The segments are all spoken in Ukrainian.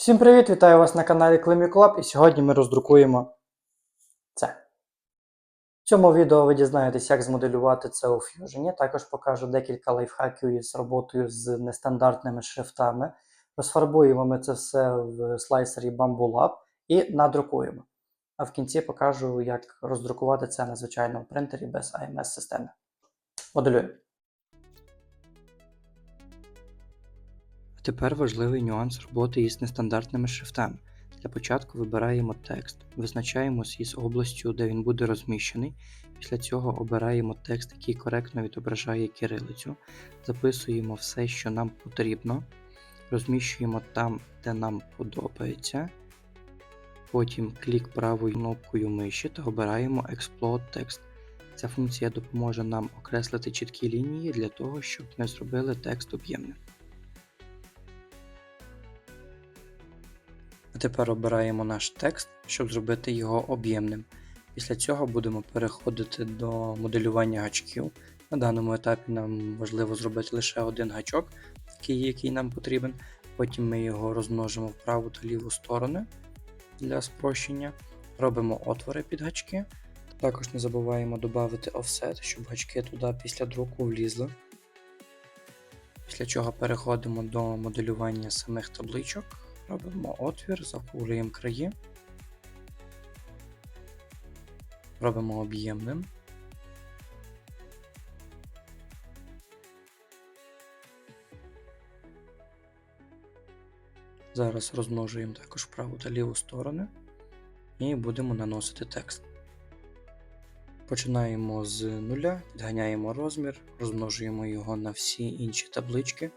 Всім привіт! Вітаю вас на каналі Lab і сьогодні ми роздрукуємо це. В цьому відео ви дізнаєтесь, як змоделювати це у Fusion. Також покажу декілька лайфхаків із роботою з нестандартними шрифтами. Розфарбуємо ми це все в слайсері Bamboo Lab і надрукуємо. А в кінці покажу, як роздрукувати це на звичайному принтері без AMS системи. Моделюємо. Тепер важливий нюанс роботи із нестандартними шрифтами. Для початку вибираємо текст, визначаємось із областю, де він буде розміщений. Після цього обираємо текст, який коректно відображає кирилицю, записуємо все, що нам потрібно, розміщуємо там, де нам подобається. Потім клік правою кнопкою миші та обираємо Explode Text. Ця функція допоможе нам окреслити чіткі лінії для того, щоб ми зробили текст об'ємним. Тепер обираємо наш текст, щоб зробити його об'ємним. Після цього будемо переходити до моделювання гачків. На даному етапі нам важливо зробити лише один гачок, такий, який нам потрібен. Потім ми його розмножимо в праву та ліву сторони для спрощення. Робимо отвори під гачки. Також не забуваємо додати офсет, щоб гачки туди після друку влізли. Після чого переходимо до моделювання самих табличок. Робимо отвір, закруглюємо краї. Робимо об'ємним. Зараз розмножуємо також праву та ліву сторони і будемо наносити текст. Починаємо з нуля, підганяємо розмір, розмножуємо його на всі інші таблички.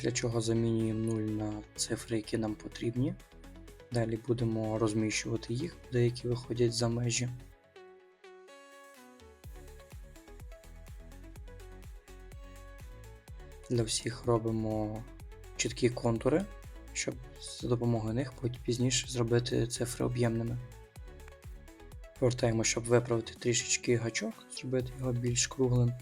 Після чого замінюємо 0 на цифри, які нам потрібні. Далі будемо розміщувати їх, деякі виходять за межі. Для всіх робимо чіткі контури, щоб за допомогою них пізніше зробити цифри об'ємними. Повертаємо, щоб виправити трішечки гачок, зробити його більш круглим.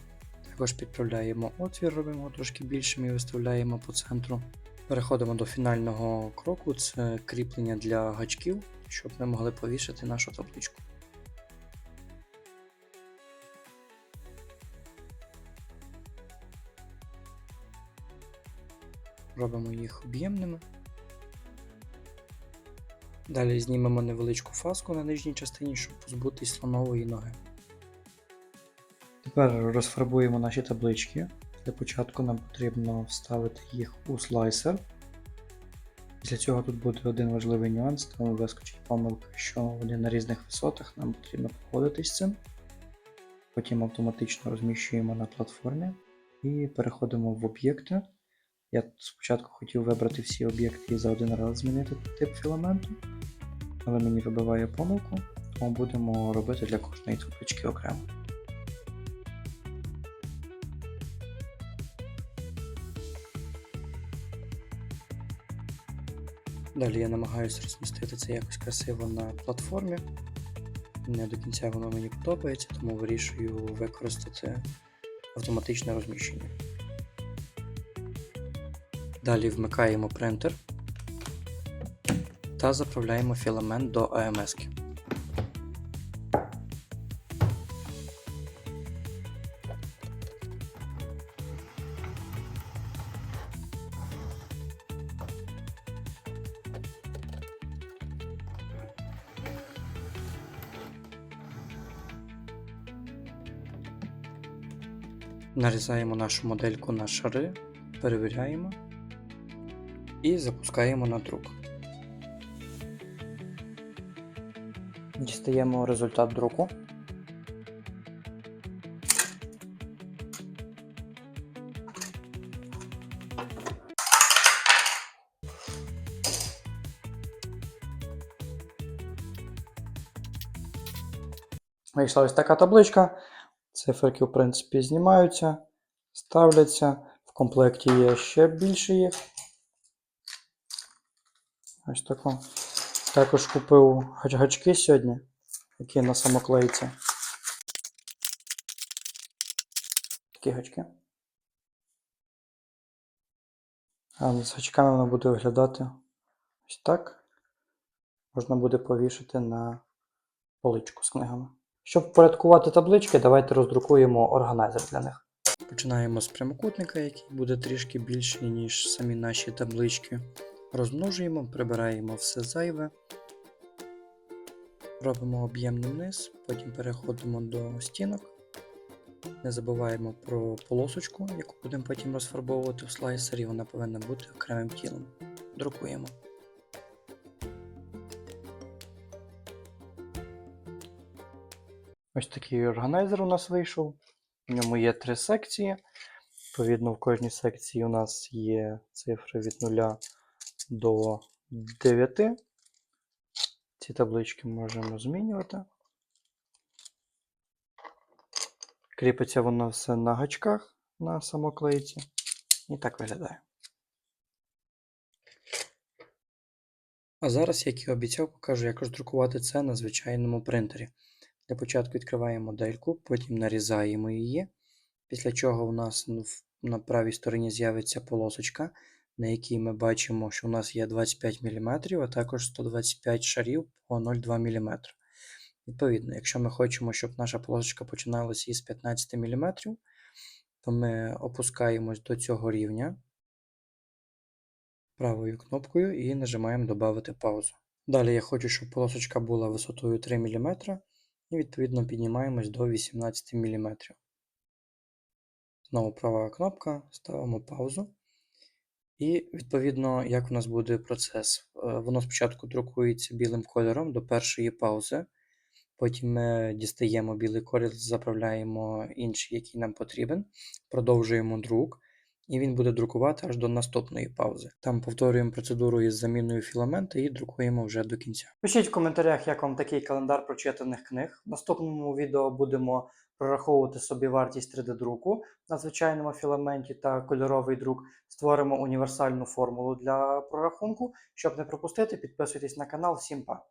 Також підправляємо отвір, робимо трошки більшим і виставляємо по центру. Переходимо до фінального кроку, це кріплення для гачків, щоб ми могли повішати нашу табличку. Робимо їх об'ємними. Далі знімемо невеличку фаску на нижній частині, щоб позбутись слонової ноги. Тепер розфарбуємо наші таблички. Для початку нам потрібно вставити їх у слайсер. Після цього тут буде один важливий нюанс, там вискочить помилка, що вони на різних висотах, нам потрібно погодитись з цим. Потім автоматично розміщуємо на платформі і переходимо в об'єкти. Я спочатку хотів вибрати всі об'єкти і за один раз змінити тип філаменту, але мені вибиває помилку, тому будемо робити для кожної таблички окремо. Далі я намагаюся розмістити це якось красиво на платформі. Не до кінця воно мені подобається, тому вирішую використати автоматичне розміщення. Далі вмикаємо принтер та заправляємо філамент до AMS. -ки. Нарізаємо нашу модельку на шари, перевіряємо і запускаємо на друк. Дістаємо результат друку. Вийшла ось така табличка. Циферки, в принципі, знімаються, ставляться. В комплекті є ще більше їх. Ось тако. Також купив гачки сьогодні, які на самоклейці. Такі гачки. А з гачками воно буде виглядати ось так. Можна буде повішати на поличку з книгами. Щоб впорядкувати таблички, давайте роздрукуємо органайзер для них. Починаємо з прямокутника, який буде трішки більший, ніж самі наші таблички. Розмножуємо, прибираємо все зайве. Робимо об'ємний низ, потім переходимо до стінок. Не забуваємо про полосочку, яку будемо потім розфарбовувати в слайсері, вона повинна бути окремим тілом. Друкуємо. Ось такий органайзер у нас вийшов. В ньому є три секції. Відповідно, в кожній секції у нас є цифри від 0 до 9. Ці таблички можемо змінювати. Кріпиться воно все на гачках на самоклейці. І так виглядає. А зараз, як і обіцяв, покажу, як роздрукувати це на звичайному принтері. Для початку відкриваємо модельку, потім нарізаємо її. Після чого у нас на правій стороні з'явиться полосочка, на якій ми бачимо, що у нас є 25 мм, а також 125 шарів по 0,2 мм. Відповідно, якщо ми хочемо, щоб наша полосочка починалася із 15 мм, то ми опускаємось до цього рівня правою кнопкою і нажимаємо Добавити паузу. Далі я хочу, щоб полосочка була висотою 3 мм, і відповідно піднімаємось до 18 мм. Знову права кнопка, ставимо паузу. І відповідно, як у нас буде процес. Е, Воно спочатку друкується білим кольором до першої паузи. Потім ми дістаємо білий колір, заправляємо інший, який нам потрібен, продовжуємо друк, і він буде друкувати аж до наступної паузи. Там повторюємо процедуру із заміною філамента і друкуємо вже до кінця. Пишіть в коментарях, як вам такий календар прочитаних книг. В наступному відео будемо прораховувати собі вартість 3D-друку на звичайному філаменті та кольоровий друк. Створимо універсальну формулу для прорахунку. Щоб не пропустити, підписуйтесь на канал. Всім па!